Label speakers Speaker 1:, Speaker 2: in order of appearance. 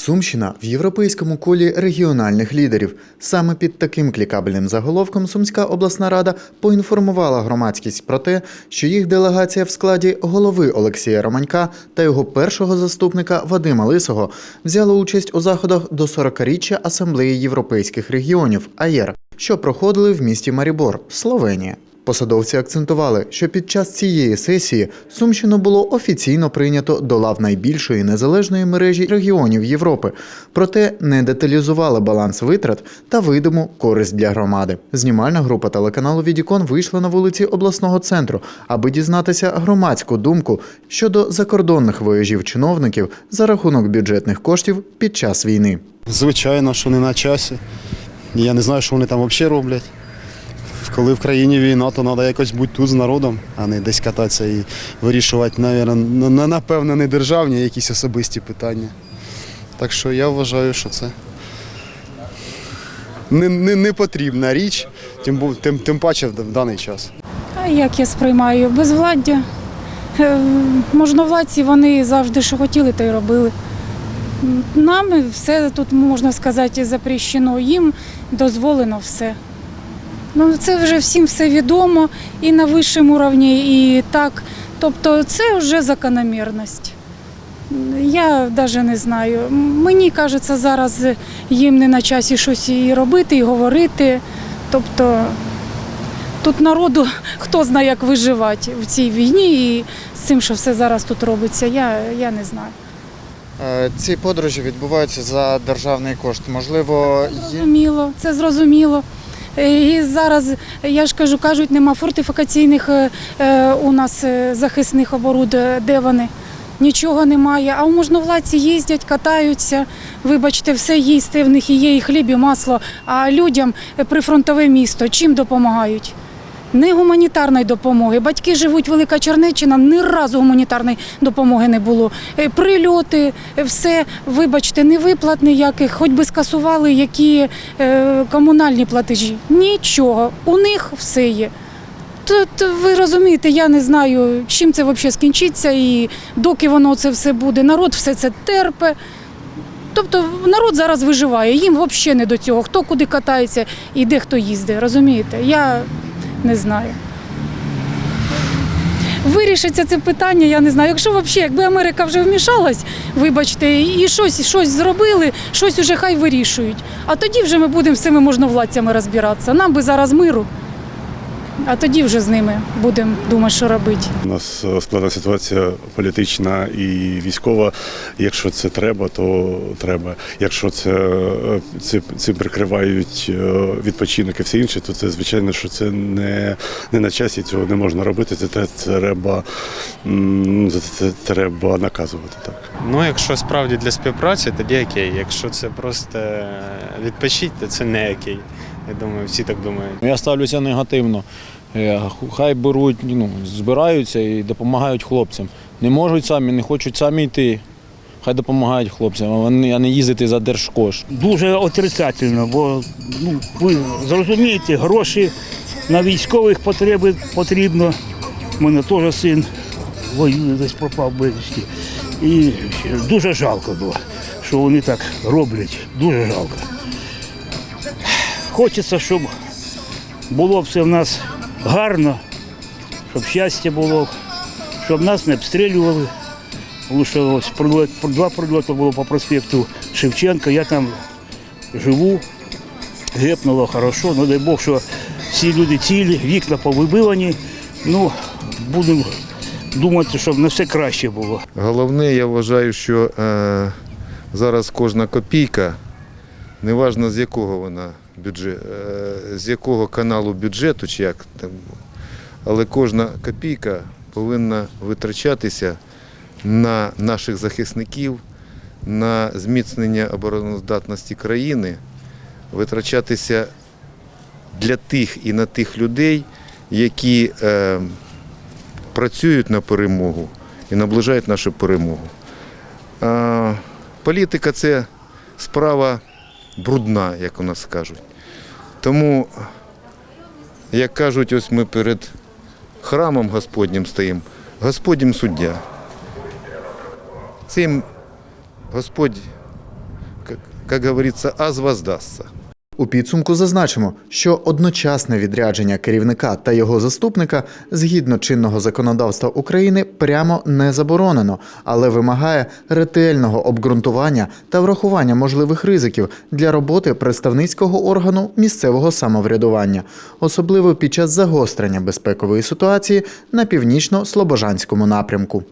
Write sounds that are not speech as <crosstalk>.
Speaker 1: Сумщина в європейському колі регіональних лідерів. Саме під таким клікабельним заголовком Сумська обласна рада поінформувала громадськість про те, що їх делегація в складі голови Олексія Романька та його першого заступника Вадима Лисого взяла участь у заходах до 40-річчя Асамблеї європейських регіонів АЄР, що проходили в місті Марібор, Словенія. Посадовці акцентували, що під час цієї сесії Сумщину було офіційно прийнято до лав найбільшої незалежної мережі регіонів Європи, проте не деталізували баланс витрат та видиму користь для громади. Знімальна група телеканалу Відікон вийшла на вулиці обласного центру, аби дізнатися громадську думку щодо закордонних вояжів чиновників за рахунок бюджетних коштів під час війни.
Speaker 2: Звичайно, що не на часі. Я не знаю, що вони там взагалі роблять. Коли в країні війна, то треба якось бути тут з народом, а не десь кататися і вирішувати, навірно, на- напевно, не державні, а якісь особисті питання. Так що я вважаю, що це не, не, не потрібна річ, тим, тим, тим паче в, в даний час.
Speaker 3: А як я сприймаю? Безвладдя. Е, Можновладці вони завжди що хотіли, то й робили. Нам все тут, можна сказати, запрещено, їм дозволено все. Ну, це вже всім все відомо і на вищому рівні, і так. Тобто це вже закономірність. Я навіть не знаю. Мені кажеться, зараз їм не на часі щось і робити, і говорити. Тобто Тут народу <laughs> хто знає, як виживати в цій війні і з цим, що все зараз тут робиться, я, я не знаю.
Speaker 1: Ці подорожі відбуваються за державний кошт. Можливо,
Speaker 3: Зрозуміло, це зрозуміло. Е, І зараз, я ж кажу, кажуть, нема фортифікаційних е, е, у нас захисних оборуд, де вони. Нічого немає. А у можновладці їздять, катаються. Вибачте, все їсти в них і є, і хліб, і масло. А людям прифронтове місто чим допомагають? Не гуманітарної допомоги. Батьки живуть Велика Чернеччина, ні разу гуманітарної допомоги не було. Е, Прильоти, е, все, вибачте, не виплат ніяких, хоч би скасували які е, комунальні платежі. Нічого. У них все є. Тут ви розумієте, я не знаю, чим це взагалі скінчиться і доки воно це все буде. Народ все це терпе. Тобто народ зараз виживає, їм взагалі не до цього. Хто куди катається і де хто їздить, розумієте? Я не знаю. Вирішиться це питання, я не знаю. Якщо взагалі, якби Америка вже вмішалась, вибачте, і щось, щось зробили, щось уже хай вирішують. А тоді вже ми будемо з цими можновладцями розбиратися. Нам би зараз миру, а тоді вже з ними будемо думати, що робити.
Speaker 4: У нас е, складна ситуація політична і військова. Якщо це треба, то треба. Якщо це, е, це цим прикривають е, відпочинок і все інше, то це звичайно, що це не, не на часі цього не можна робити. Це, те- треба, м, це треба наказувати так.
Speaker 5: Ну, якщо справді для співпраці, тоді окей. Якщо це просто відпочити, то це не окей. Я думаю, всі так думають.
Speaker 6: Я ставлюся негативно. Е, Хай беруть, ну, збираються і допомагають хлопцям. Не можуть самі, не хочуть самі йти. Хай допомагають хлопцям, а вони- а не їздити за держкош.
Speaker 7: дуже отрицательно, бо ну, ви зрозумієте, гроші на військових потреби потрібно. У мене теж син воює, десь пропав безвісті. І дуже жалко було, що вони так роблять. Дуже жалко. Хочеться, щоб було все в нас гарно, щоб щастя було, щоб нас не обстрілювали. Ось два прильоти було по проспекту Шевченка, я там живу, гепнуло хорошо, ну дай Бог, що всі люди цілі, вікна повибивані. Ну, будемо думати, щоб на все краще було.
Speaker 8: Головне, я вважаю, що е, зараз кожна копійка, неважно з якого вона бюджет, е, з якого каналу бюджету чи як там, але кожна копійка повинна витрачатися на наших захисників, на зміцнення обороноздатності країни, витрачатися для тих і на тих людей, які е, працюють на перемогу і наближають нашу перемогу. А, політика це справа брудна, як у нас кажуть. Тому, як кажуть, ось ми перед храмом Господнім стоїмо, Господнім суддя. Цим Господь як говориться, аз воздастся.
Speaker 1: У підсумку зазначимо, що одночасне відрядження керівника та його заступника згідно чинного законодавства України прямо не заборонено, але вимагає ретельного обґрунтування та врахування можливих ризиків для роботи представницького органу місцевого самоврядування, особливо під час загострення безпекової ситуації на північно-слобожанському напрямку.